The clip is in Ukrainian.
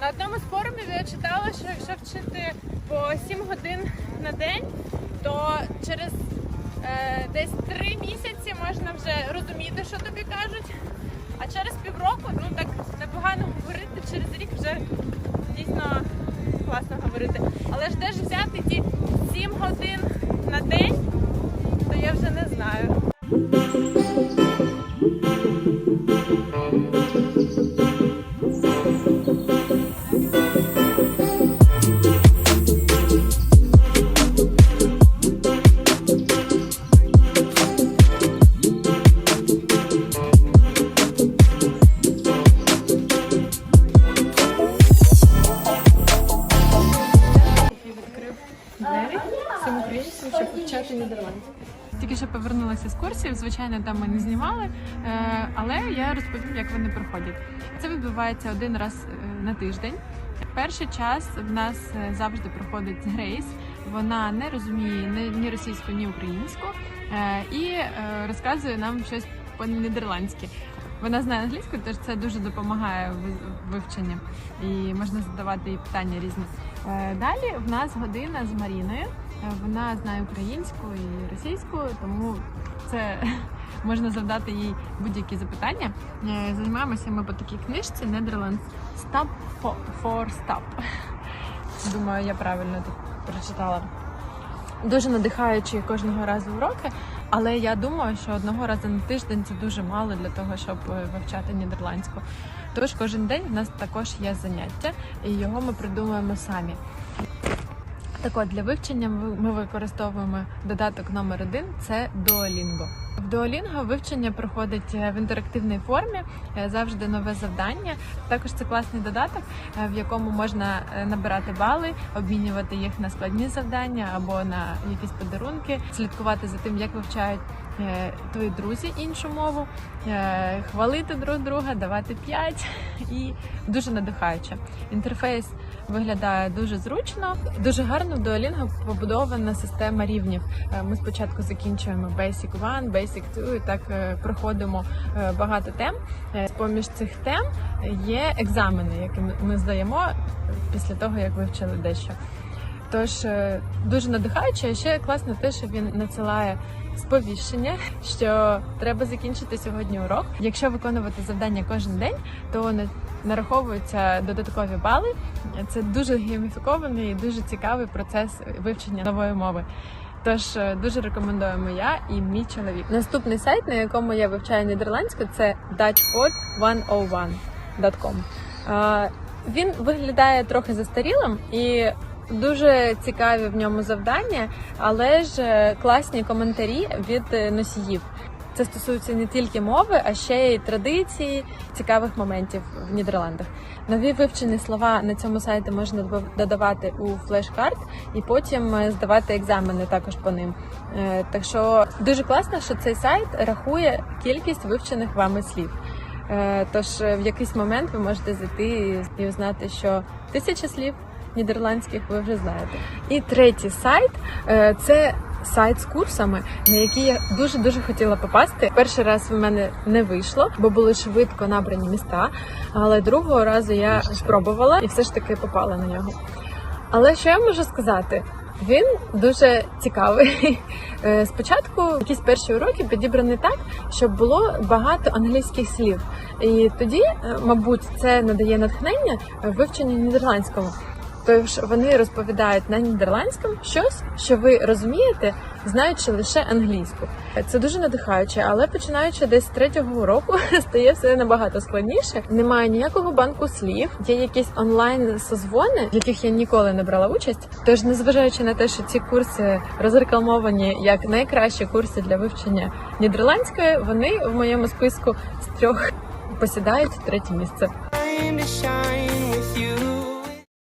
На одному з форумів я читала, що якщо вчити по 7 годин на день, то через е, десь 3 місяці можна вже розуміти, що тобі кажуть. А через півроку, ну так непогано говорити, через рік вже дійсно класно говорити. Але ж де ж взяти ті 7 годин на день, українцям, щоб вивчати нідерландську. Тільки що повернулася з курсів. Звичайно, там ми не знімали, е, але я розповім, як вони проходять. Це відбувається один раз е, на тиждень. Перший час в нас е, завжди проходить Грейс. Вона не розуміє ні- російську, ні українську і розказує нам щось по-нідерландськи. Вона знає англійську, тож це дуже допомагає в вивченні і можна задавати їй питання різні. Далі в нас година з Маріною. Е, Вона знає українську і російську, тому це можна завдати їй будь-які запитання. Е, Займаємося ми по такій книжці Netherlands Stop for, Stop. Думаю, я правильно тут прочитала. Дуже надихаючі кожного разу уроки, але я думаю, що одного разу на тиждень це дуже мало для того, щоб е, вивчати нідерландську. Тож кожен день в нас також є заняття, і його ми придумуємо самі. Так от, для вивчення ми використовуємо додаток номер один це Duolingo. В Duolingo вивчення проходить е, в інтерактивній формі, е, завжди нове завдання. Також це класний додаток, е, в якому можна набирати бали, обмінювати їх на складні завдання або на якісь подарунки, слідкувати за тим, як вивчають твої друзі іншу мову, е, хвалити друг друга, давати п'ять і дуже надихаюче. Інтерфейс виглядає дуже зручно. Дуже гарно в Duolingo побудована система рівнів. Е, Ми спочатку закінчуємо Basic 1, Basic 2 і так е, проходимо е, багато тем. Е, Поміж цих тем є екзамени, які ми здаємо після того, як вивчили дещо. Тож е, дуже надихаюче, а ще класно те, що він надсилає сповіщення, що треба закінчити сьогодні урок. Якщо виконувати завдання кожен день, то нараховуються додаткові бали. Це дуже гейміфікований і дуже цікавий процес вивчення нової мови. Тож е, дуже рекомендуємо я і мій чоловік. Наступний сайт, на якому я вивчаю нідерландську, це dutchpod101.com. Е, Він виглядає трохи застарілим і дуже цікаві в ньому завдання, але ж е, класні коментарі від е, носіїв. Це стосується не тільки мови, а ще й традицій, цікавих моментів в Нідерландах. Нові вивчені слова на цьому сайті можна додавати у флеш-карт і потім е, здавати екзамени також по ним. Так що дуже класно, що цей сайт рахує кількість вивчених вами слів. Тож в якийсь момент ви можете зайти і узнати, що тисяча слів нідерландських ви вже знаєте. І третій сайт е, це сайт з курсами, на який я дуже дуже хотіла попасти. Перший раз в мене не вийшло, бо були швидко набрані міста. Але другого разу я спробувала і все ж таки попала на нього. Але що я можу сказати? Він дуже цікавий. Е, Спочатку якісь перші уроки підібрані так, щоб було багато англійських слів. І тоді, е, мабуть, це надає натхнення вивченню нідерландського. Тож вони розповідають на нідерландському щось, що ви розумієте, знаючи лише англійську. Це дуже надихаюче, але починаючи десь третього року стає все набагато складніше. Немає ніякого банку слів, є якісь онлайн созвони, в яких я ніколи не брала участь. Тож, незважаючи на те, що ці курси розрекламовані як найкращі курси для вивчення нідерландської, вони в моєму списку з трьох посідають третє місце.